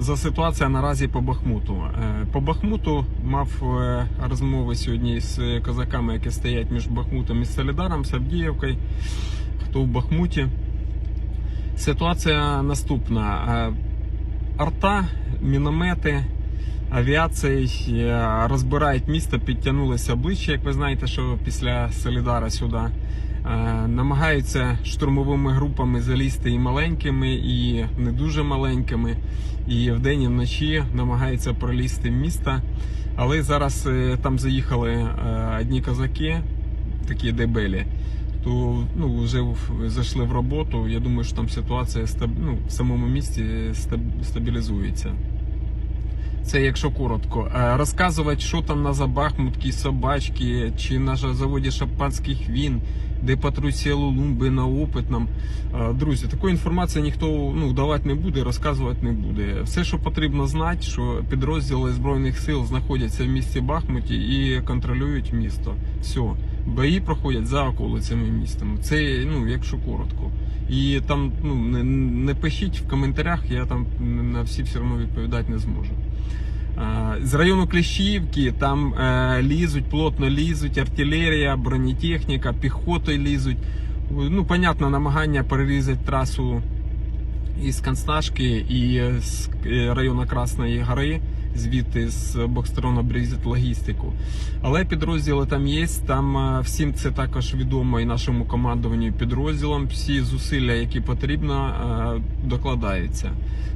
за ситуація наразі по Бахмуту. Е, По Бахмуту мав е, розмови сьогодні з козаками, які стоять між Бахмутом і Солідаром, з. Хто в Бахмуті. Ситуація наступна: Е, арта, міномети, авіація е, розбирають місто, підтягнулися ближче, як ви знаєте, що після Солідара сюди. Е, Намагаються штурмовими групами залізти і маленькими, і не дуже маленькими. І вдень, і вночі намагаються пролізти в місто. Але зараз е, там заїхали е, одні козаки, такі дебелі, то ну, вже зайшли в роботу. Я думаю, що там ситуація стаб- ну, в самому місті стаб- стабілізується. Це якщо коротко. Розказувати, що там на Забахмутській собачки, чи на заводі шампанських він, де патрусі Лумби на опитном. Друзі, такої інформації ніхто ну, давати не буде, розказувати не буде. Все, що потрібно знати, що підрозділи Збройних сил знаходяться в місті Бахмуті і контролюють місто. Все. Бої проходять за околицями міста. Це, ну, якщо коротко. І там ну, не, не пишіть в коментарях, я там на всі все одно відповідати не зможу. З району Кліщівки там е, лізуть, плотно лізуть, артилерія, бронетехніка, піхотою лізуть. Ну, понятно, намагання перерізати трасу із Консташки і з е, району Красної Гори, звідти з обох сторон обрізати логістику. Але підрозділи там є. Там е, всім це також відомо і нашому командуванню підрозділам. Всі зусилля, які потрібно, докладаються.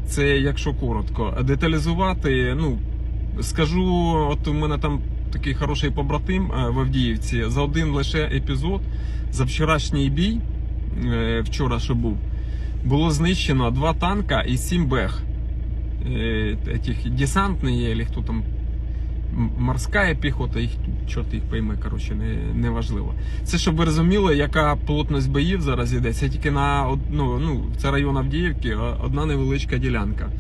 Це якщо коротко. Деталізувати, ну скажу, от у мене там такий хороший побратим е, в Авдіївці. За один лише епізод, за вчорашній бій, е, вчора що був, було знищено два танка і сім бех. Е, Этих десантні, або хто там морська піхота, їх чорт їх пойме, коротше, не, не важливо. Це щоб ви розуміли, яка плотність боїв зараз іде. Це тільки на ну, ну, це район Авдіївки, одна невеличка ділянка.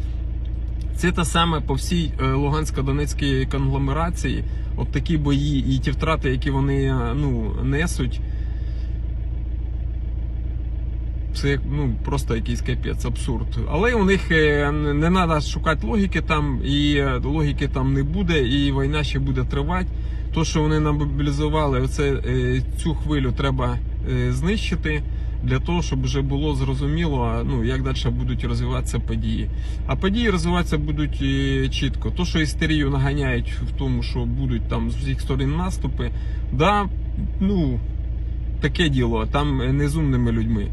Це те саме по всій е, Лугансько-Донецькій конгломерації. От такі бої і ті втрати, які вони е, ну, несуть. Це ну, просто якийсь капець, абсурд. Але у них е, не треба шукати логіки там, і логіки там не буде, і війна ще буде тривати. То, що вони намобілізували, оце, е, цю хвилю треба знищити для того, щоб вже було зрозуміло, ну, як далі будуть розвиватися події. А події розвиватися будуть е, чітко. То, що істерію наганяють в тому, що будуть там з усіх сторон наступи, да, ну, таке діло, там е, не з умними людьми.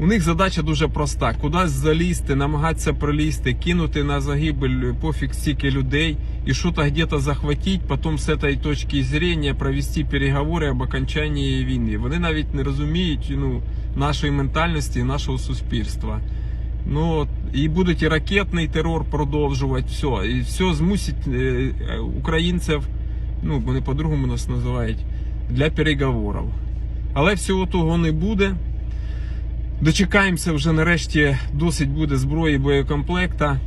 У них задача дуже проста: кудись залізти, намагатися пролізти, кинути на загибель пофіг стільки людей і щось где-то захватити, потім з цієї точки зрення провести переговори об окончанні війни. Вони навіть не розуміють ну, нашої ментальності, нашого суспільства. Ну і будуть і ракетний терор продовжувати, все. І все змусить е, е, українців, ну вони по-другому нас називають, для переговорів. Але всього того не буде. Дочекаємося вже нарешті досить буде зброї боєкомплекта.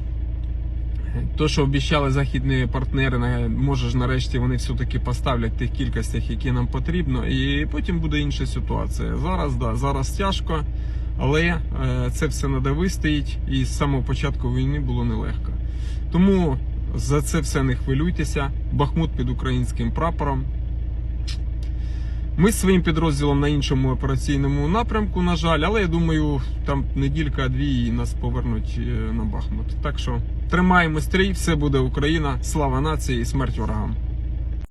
То, що обіцяли західні партнери, може ж нарешті вони все-таки поставлять тих кількостях, які нам потрібно, і потім буде інша ситуація. Зараз да, зараз тяжко, але е, це все треба вистоїть, і з самого початку війни було нелегко. Тому за це все не хвилюйтеся. Бахмут під українським прапором. Ми з своїм підрозділом на іншому операційному напрямку, на жаль, але я думаю, там неділька-дві і нас повернуть е, на Бахмут. Так що тримаємо стрій, все буде Україна, слава нації і смерть ворогам.